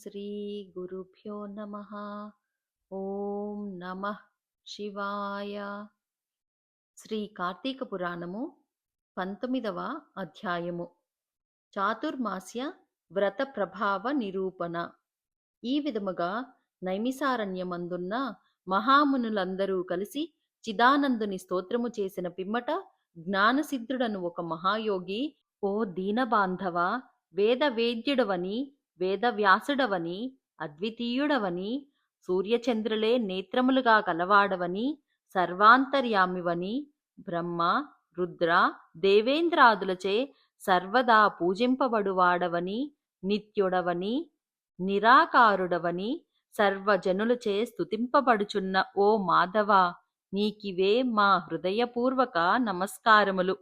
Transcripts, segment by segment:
శ్రీ గురుభ్యో నమ ఓం నమ శివాయ శ్రీ కార్తీక పురాణము పంతొమ్మిదవ అధ్యాయము. చాతుర్మాస్య వ్రత ప్రభావ నిరూపణ. ఈ విధముగా నైమిసారణ్యమందున్న మహామునులందరూ కలిసి చిదానందుని స్తోత్రము చేసిన పిమ్మట జ్ఞానసిద్ధుడను ఒక మహాయోగి ఓ దీనబాంధవ వేద వేద్యుడవని వేదవ్యాసుడవని అద్వితీయుడవని సూర్యచంద్రులే నేత్రములుగా కలవాడవని సర్వాంతర్యామివని బ్రహ్మ రుద్ర దేవేంద్రాదులచే సర్వదా పూజింపబడువాడవని నిత్యుడవని నిరాకారుడవని సర్వజనులచే స్తుతింపబడుచున్న ఓ మాధవ నీకివే మా హృదయపూర్వక నమస్కారములు.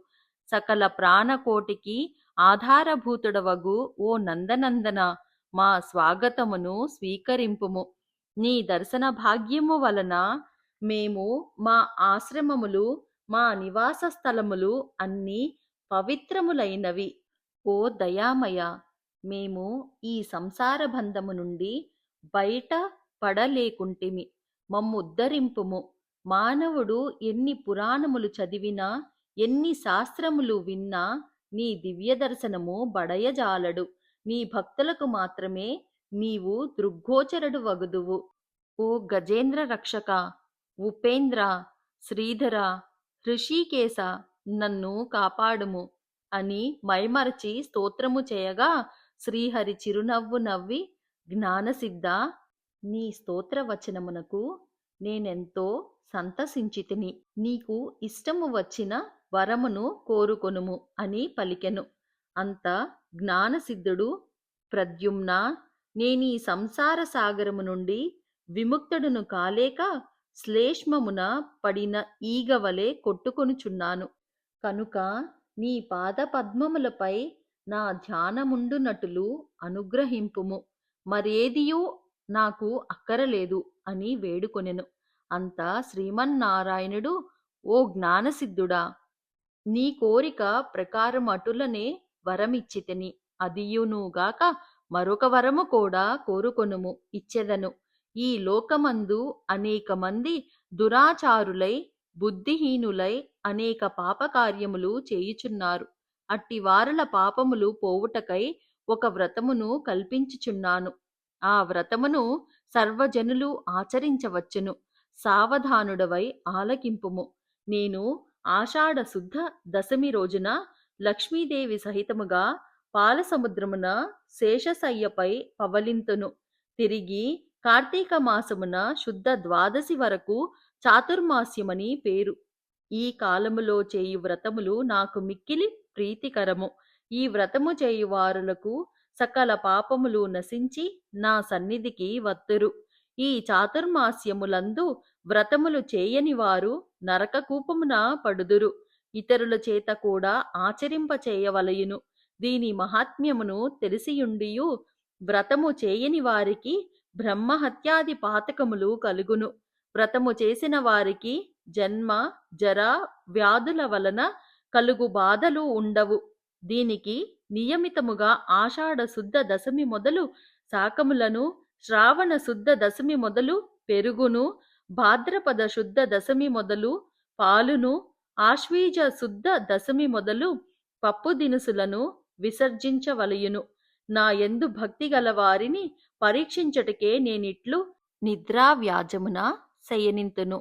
సకల ప్రాణకోటికి ఆధారభూతుడవగు ఓ నందనందన మా స్వాగతమును స్వీకరింపుము. నీ దర్శన భాగ్యము వలన మేము మా ఆశ్రమములు మా నివాస స్థలములు అన్నీ పవిత్రములైనవి. ఓ దయామయ మేము ఈ సంసార బంధము నుండి బయట పడలేకుంటిమి. మమ్ముద్ధరింపుము. మానవుడు ఎన్ని పురాణములు చదివినా ఎన్ని శాస్త్రములు విన్నా నీ దివ్య దర్శనము బడయజాలడు. నీ భక్తులకు మాత్రమే నీవు దృగ్గోచరుడు వగుదువు ఓ గజేంద్ర రక్షక ఉపేంద్ర శ్రీధర హృషికేశ నన్ను కాపాడుము అని మైమరచి స్తోత్రము చేయగా శ్రీహరి చిరునవ్వు నవ్వి జ్ఞానసిద్ధ నీ స్తోత్రవచనమునకు నేనెంతో సంతసించితిని. నీకు ఇష్టము వచ్చిన వరమును కోరుకొనుము అని పలికెను. అంత జ్ఞానసిద్ధుడు ప్రద్యుమ్న నేనీ సంసార సాగరము నుండి విముక్తుడును కాలేక శ్లేష్మమున పడిన ఈగవలే కొట్టుకొనుచున్నాను. కనుక నీ పాద పద్మములపై నా ధ్యానముండునటులు అనుగ్రహింపుము. మరేదియూ నాకు అక్కరలేదు అని వేడుకొనెను. అంతా శ్రీమన్నారాయణుడు ఓ జ్ఞానసిద్ధుడా నీ కోరిక ప్రకారం అటులనే వరమిచ్చితిని. అదియునుగాక మరొక వరము కూడా కోరుకొనుము ఇచ్చెదను. ఈ లోకమందు అనేక మంది దురాచారులై బుద్ధిహీనులై అనేక పాపకార్యములు చేయుచున్నారు. అట్టి వారల పాపములు పోవుటకై ఒక వ్రతమును కల్పించుచున్నాను. ఆ వ్రతమును సర్వజనులు ఆచరించవచ్చును. సావధానుడవై ఆలకింపుము. నేను ఆషాఢ శుద్ధ దశమి రోజున లక్ష్మీదేవి సహితముగా పాలసముద్రమున శేషశయ్యపై పవలింతును. తిరిగి కార్తీక మాసమున శుద్ధ ద్వాదశి వరకు చాతుర్మాస్యమని పేరు. ఈ కాలములో చేయు వ్రతములు నాకు మిక్కిలి ప్రీతికరము. ఈ వ్రతము చేయువారులకు సకల పాపములు నశించి నా సన్నిధికి వత్తురు. ఈ చాతుర్మాస్యములందు వ్రతములు చేయని వారు నరకకూపమున పడుదురు. ఇతరుల చేత కూడా ఆచరింప చేయవలయును దీని మహాత్మ్యమును తెలిసియుండియు వ్రతము చేయని వారికి బ్రహ్మహత్యాది పాతకములు కలుగును. వ్రతము చేసిన వారికి జన్మ జర వ్యాధుల వలన కలుగు బాధలు ఉండవు. దీనికి నియమితముగా ఆషాఢ శుద్ధ దశమి మొదలు శాకములను శ్రావణ శుద్ధ దశమి మొదలు పెరుగును భాద్రపద శుద్ధ దశమి మొదలు పాలును ఆశ్వీజ శుద్ధ దశమి మొదలు పప్పు దినుసులను విసర్జించవలయును. నా ఎందు భక్తి గల వారిని పరీక్షించటకే నేనిట్లు నిద్రా వ్యాజమున శయనింతును.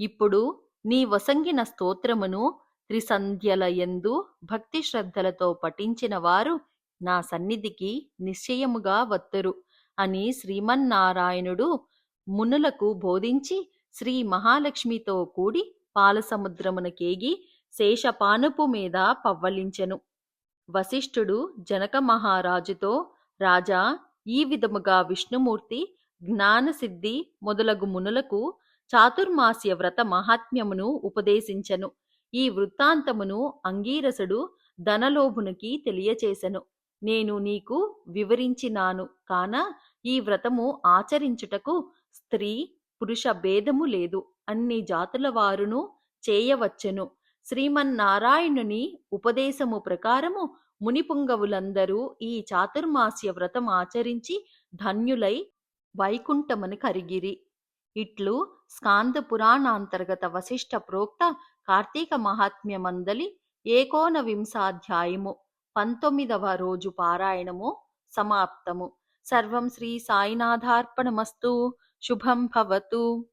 ఇప్పుడు నీ వసంగిన స్తోత్రమును త్రిసంధ్యల ఎందు భక్తి శ్రద్ధలతో పఠించిన వారు నా సన్నిధికి నిశ్చయముగా వత్తురు అని శ్రీమన్నారాయణుడు మునులకు బోధించి శ్రీ మహాలక్ష్మితో కూడి పాలసముద్రమునకేగి శేషపానుపు మీద పవ్వలించెను. వశిష్ఠుడు జనక మహారాజుతో రాజా ఈ విధముగా విష్ణుమూర్తి జ్ఞానసిద్ధి మొదలగు మునులకు చాతుర్మాస్య వ్రత మహాత్మ్యమును ఉపదేశించెను. ఈ వృత్తాంతమును అంగీరసుడు ధనలోభునికి తెలియచేశను నేను నీకు వివరించినాను కాన ఈ వ్రతము ఆచరించుటకు స్త్రీ పురుష భేదము లేదు. అన్ని జాతుల వారును చేయవచ్చెను. శ్రీమన్నారాయణుని ఉపదేశము ప్రకారము మునిపుంగవులందరూ ఈ చాతుర్మాస్య వ్రతం ఆచరించి ధన్యులై వైకుంఠముని కరిగిరి. ఇట్లు స్కాంద పురాణాంతర్గత వశిష్ఠ ప్రోక్త కార్తీక మహాత్మ్యమందలి ఏకోన వింశాధ్యాయము పంతొమ్మిదవ రోజు పారాయణము సమాప్తము. సర్వం శ్రీ సాయినాథార్పణమస్తు. శుభం భవతు.